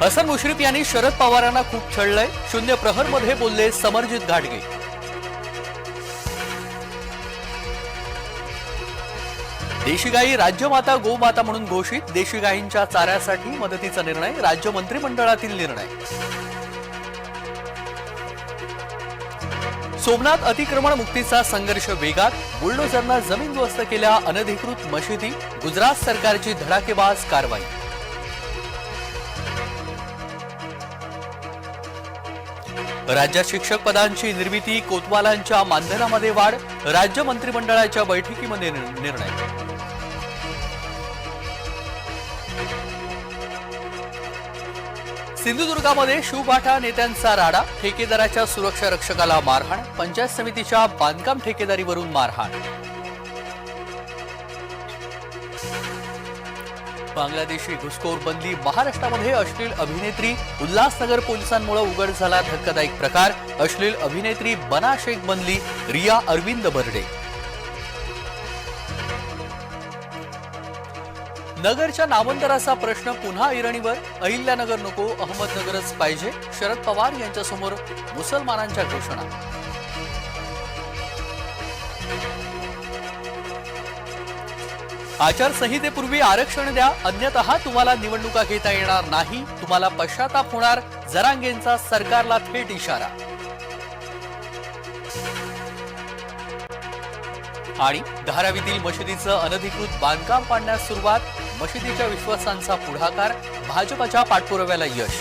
हसन मुश्रीफ यांनी शरद पवारांना खूप छळलंय. शून्य प्रहरमध्ये बोलले समरजित घाटगे. देशी गाई राज्यमाता गोमाता म्हणून घोषित देशी गायींच्या चाऱ्यासाठी मदतीचा निर्णय राज्य मंत्रिमंडळातील निर्णय. सोमनाथ अतिक्रमण मुक्तीचा संघर्ष वेगात बुलडोझरनं जमीनदोस्त केल्या अनधिकृत मशिदी गुजरात सरकारची धडाकेबाज कारवाई. राज्यात शिक्षक पदांची निर्मिती कोतवालांच्या मानधनामध्ये वाढ राज्य मंत्रिमंडळाच्या बैठकीमध्ये निर्णय. सिंधुदुर्गामध्ये शिवबाठा नेत्यांचा राडा ठेकेदाराच्या सुरक्षा रक्षकाला मारहाण पंचायत समितीच्या बांधकाम ठेकेदारीवरून मारहाण. बांगलादेशी घुसखोर बनली महाराष्ट्रामध्ये अश्लील अभिनेत्री उल्हासनगर पोलिसांमुळे उघड झाला धक्कादायक प्रकार. अश्लील अभिनेत्री बना शेख बनली रिया अरविंद बर्डे. नगरच्या नामांतराचा प्रश्न पुन्हा ऐरणीवर. अहिल्यानगर नको अहमदनगरच पाहिजे शरद पवार यांच्यासमोर मुसलमानांच्या घोषणा. आचारसंहितेपूर्वी आरक्षण द्या अन्यतः तुम्हाला निवडणुका घेता येणार नाही. तुम्हाला पश्चाताप होणार जरांगेंचा सरकारला थेट इशारा. आणि धारावीतील मशिदीचं अनधिकृत बांधकाम पाडण्यास सुरुवात मशिदीच्या विश्वासांचा पुढाकार भाजपाच्या पाठपुराव्याला यश.